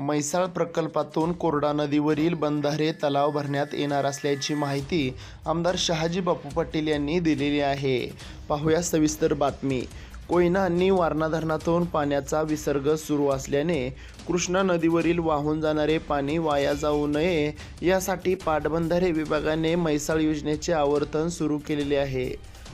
म्हैसाळ प्रकल्पातून कोरडा नदीवरील बंधारे तलाव भरण्यात येणार असल्याची माहिती आमदार शहाजी बापू पाटील यांनी दिलेली आहे. पाहूया सविस्तर बातमी. कोयना आणि वारणा धरणातून पाण्याचा विसर्ग सुरू असल्याने कृष्णा नदीवरील वाहून जाणारे पाणी वाया जाऊ नये यासाठी पाटबंधारे विभागाने म्हैसाळ योजनेचे आवर्तन सुरू केलेले आहे.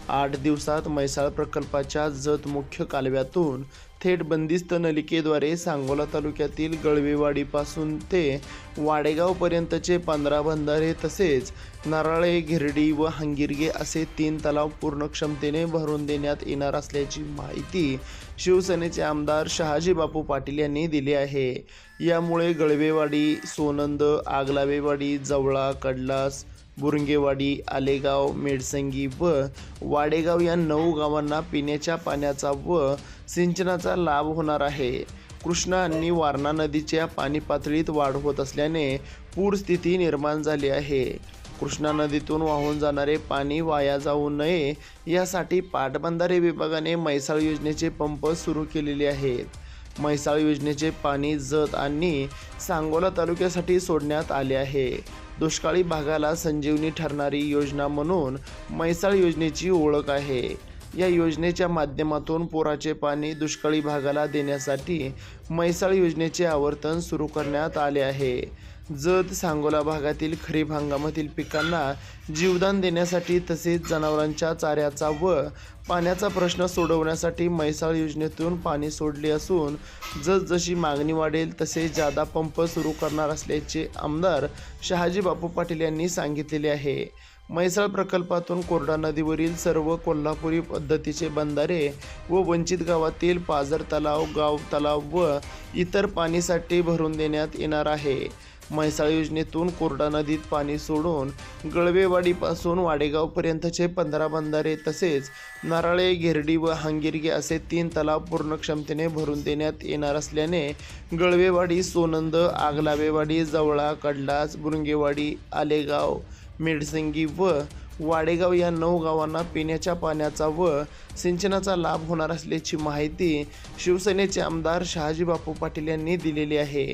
आठ दिवसात म्हैसाळ प्रकल्पाच्या जत मुख्य कालव्यातून थेट बंदिस्त नलिकेद्वारे सांगोला तालुक्यातील गळवेवाडीपासून ते वाडेगावपर्यंतचे पंधरा बंधारे तसेच नराळे घिरडी व हंगिरगे असे तीन तलाव पूर्ण क्षमतेने भरून देण्यात येणार असल्याची माहिती शिवसेनेचे आमदार शहाजी बापू पाटील यांनी दिली आहे. यामुळे गळवेवाडी सोनंद आगलावेवाडी जवळा कडलास बुरंगेवाडी आलेगाव मेडसंगी व वाडेगाव या नऊ गावांना पिण्याच्या पाण्याचा व सिंचनाचा लाभ होणार आहे. कृष्णा आणि वारणा नदीच्या पाणी पातळीत वाढ होत असल्याने पूर स्थिती निर्माण झाली आहे. कृष्णा नदीतून वाहून जाणारे पाणी वाया जाऊ नये यासाठी पाटबंधारे विभागाने म्हैसाळ योजनेचे पंप सुरू केलेले आहेत. म्हैसाळ योजनेचे पाणी जत आणि सांगोला तालुक्यासाठी सोडण्यात आले आहे. दुष्काळी भागाला संजीवनी ठरणारी योजना म्हणून म्हैसाळ योजनेची ओळख आहे. या योजनेच्या माध्यमातून पुराचे पाणी दुष्काळी भागाला देण्यासाठी म्हैसाळ योजनेचे आवर्तन सुरू करण्यात आले आहे. जत सांगोला भागातील खरीप हंगामातील पिकांना जीवदान देण्यासाठी तसेच जनावरांच्या चाऱ्याचा व पाण्याचा प्रश्न सोडवण्यासाठी म्हैसाळ योजनेतून पाणी सोडले असून जसजशी मागणी वाढेल तसे जादा पंप सुरू करणार असल्याचे आमदार शहाजी बापू पाटील यांनी सांगितलेले आहे. म्हैसाळ प्रकल्पातून कोरडा नदीवरील सर्व कोल्हापुरी पद्धतीचे बंधारे व वंचित गावातील पाझर तलाव गाव तलाव व इतर पाणीसाठी भरून देण्यात येणार आहे. म्हैसाळ योजनेतून कोरडा नदीत पाणी सोडून गळवेवाडीपासून वाडेगावपर्यंतचे पंधरा बंधारे तसेच नारळे घेरडी व हांगिरगे असे तीन तलाव पूर्ण क्षमतेने भरून देण्यात येणार असल्याने गळवेवाडी सोनंद आगलावेवाडी जवळा कडलास बुरुंगेवाडी आलेगाव मेडसिंगी व वाडेगाव या नऊ गावांना पिण्याच्या पाण्याचा व सिंचनाचा लाभ होणार असल्याची माहिती शिवसेनेचे आमदार शहाजी बापू पाटील यांनी दिलेली आहे.